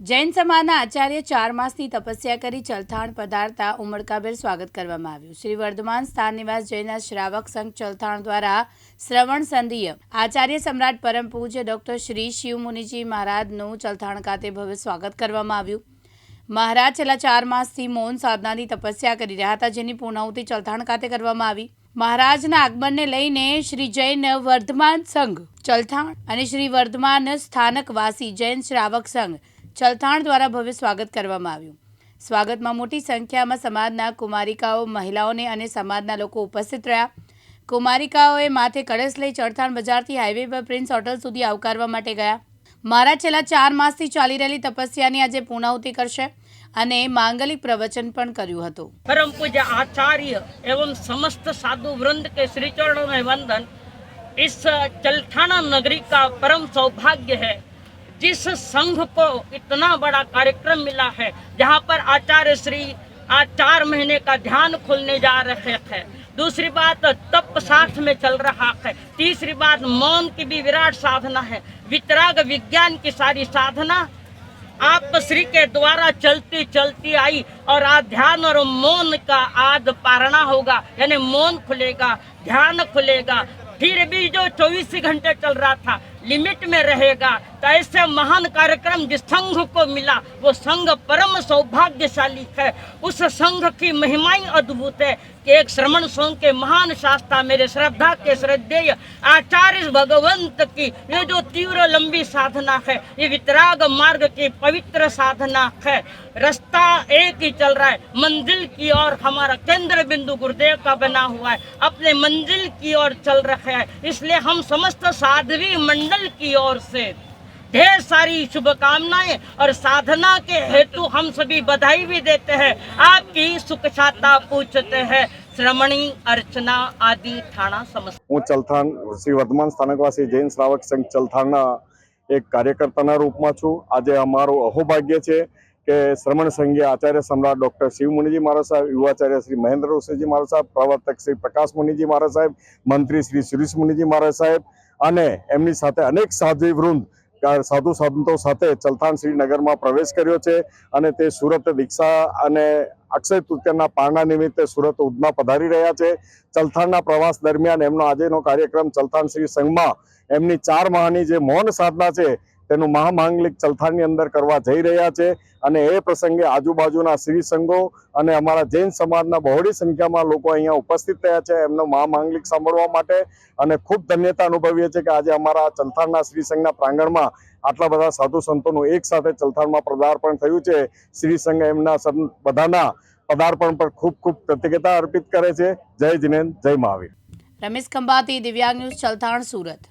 જૈન સમાજના આચાર્ય ચાર માસની તપસ્યા કરી ચલથાણ પધારતા ઉમળકાભેર સ્વાગત કરવામાં આવ્યું. શ્રી વર્ધમાન સ્થાન નિવાસ જૈના શ્રાવક સંઘ ચલથાણ દ્વારા શ્રવણ સંધિય આચાર્ય સમ્રાટ પરમ પૂજ્ય ડોક્ટર શ્રી શિવમુનિજી મહારાજનું ચલથાણ ખાતે ભવ્ય સ્વાગત કરવામાં આવ્યું. મહારાજ છેલ્લા ચાર માસથી મૌન સાધનાની તપસ્યા કરી રહ્યા હતા, જેની પૂર્ણાહુતિ ચલથાણ ખાતે કરવામાં આવી. મહારાજના આગમનને લઈને શ્રી જૈન વર્ધમાન સંઘ ચલથાણ અને શ્રી વર્ધમાન સ્થાનકવાસી જૈન શ્રાવક સંઘ ચલથાણ દ્વારા ભવ્ય સ્વાગત કરવામાં આવ્યું સ્વાગતમાં મોટી સંખ્યામાં સમાજના કુમારિકાઓ મહિલાઓને અને સમાજના લોકો ઉપસ્થિત રહ્યા કુમારિકાઓએ માથે કળશ લઈ ચડથાણ બજારથી હાઈવે પર પ્રિન્સ હોટલ સુધી આવકારવા માટે ગયા મહારાજ છેલ્લા ચાર માસથી ચાલી રહેલી તપસ્યાની આજે પૂર્ણાહુતિ કરશે અને માંગલિક પ્રવચન પણ કર્યું હતું परम पूज्य आचार्य एवं समस्त साधु वृंद के श्री चरणों में वंदन इस चलठाना नगरी का परम सौभाग्य है जिस संघ को इतना बड़ा कार्यक्रम मिला है, जहाँ पर आचार्य श्री आज चार महीने का ध्यान खुलने जा रहे हैं। दूसरी बात तप साथ में चल रहा है। तीसरी बात, मौन की भी विराट साधना है। वितराग विज्ञान की सारी साधना आप श्री के द्वारा चलती चलती आई और आज ध्यान और मौन का आज पारणा होगा, यानी मौन खुलेगा, ध्यान खुलेगा। फिर भी जो चौबीस घंटे चल रहा था, लिमिट में रहेगा तो ऐसे महान कार्यक्रम जिस संघ को मिला, वो संघ परम सौभाग्यशाली है। उस संघ की महिमाएँ अद्भुत है कि एक श्रमण संघ के महान शास्त्रा मेरे श्रद्धा के श्रद्धेय आचार्य भगवंत की, ये जो तीव्र लंबी साधना है, ये वितराग मार्ग की पवित्र साधना है। रास्ता एक ही चल रहा है, मंजिल की ओर हमारा केंद्र बिंदु गुरुदेव का बना हुआ है, अपने मंजिल की ओर चल रहे है। इसलिए हम समस्त साध्वी मंडल की ओर से ढेर सारी शुभकामनाएं और साधना के हेतु हम सभी बधाई भी देते हैं आपकी सुख छाता पूछते हैं श्रमणी अर्चना आदि थाना समस्त હું ચલથાણ શ્રી વર્ધમાન સ્થાનકવાસી જૈન શ્રાવક સંઘ ચલથાણના એક કાર્યકર્તાના રૂપમાં છું આજે અમારું અહોભાગ્ય છે કે શ્રમણ સંઘીય આચાર્ય સમ્રાટ ડૉક્ટર શિવ મુનિજી મહારાજ સાહેબ યુવાચાર્ય શ્રી મહેન્દ્ર ઋષિજી મહારાજ સાહેબ પ્રવર્તક શ્રી પ્રકાશ મુનિજી મહારાજ સાહેબ મંત્રી શ્રી સુરેશ મુનિજી મહારાજ સાહેબ અને એમની સાથે અનેક સાધ્વી વૃંદ કા- સાધુ સંતો સાથે ચલથાણ શ્રીનગરમાં પ્રવેશ કર્યો છે અને તે સુરત દીક્ષા અને અક્ષય તૃતીયના પારણા નિમિત્તે સુરત ઉધના પધારી રહ્યા છે. ચલથાણના પ્રવાસ દરમિયાન એમનો આજેનો કાર્યક્રમ ચલથાણ શ્રી સંઘમાં એમની ચાર માહની જે મૌન સાધના છે તેનું મહામાંગલિક ચલથાણની અંદર કરવા જઈ રહ્યા છે અને એ પ્રસંગે આજુબાજુના શ્રી સંઘો અને અમારા જૈન સમાજના બહોળી સંખ્યામાં લોકો અહીંયા ઉપસ્થિત થયા છે એમનો મહામાંગલિક સાંભળવા માટે અને ખૂબ ધન્યતા અનુભવીએ છીએ કે આજે અમારા ચલથાણના શ્રી સંઘના પ્રાંગણમાં આટલા બધા સાધુ સંતોનું એક સાથે ચલથાણમાં પદાર્પણ થયું છે. શ્રી સંઘ એમના બધાના પદાર્પણ પર ખૂબ ખૂબ કૃતજ્ઞતા અર્પિત કરે છે. જય જિનેન્દ્ર જય મહાવીર. રમેશ ખંભાતી, દિવ્યાંગ ન્યૂઝ, ચલથાણ, સુરત.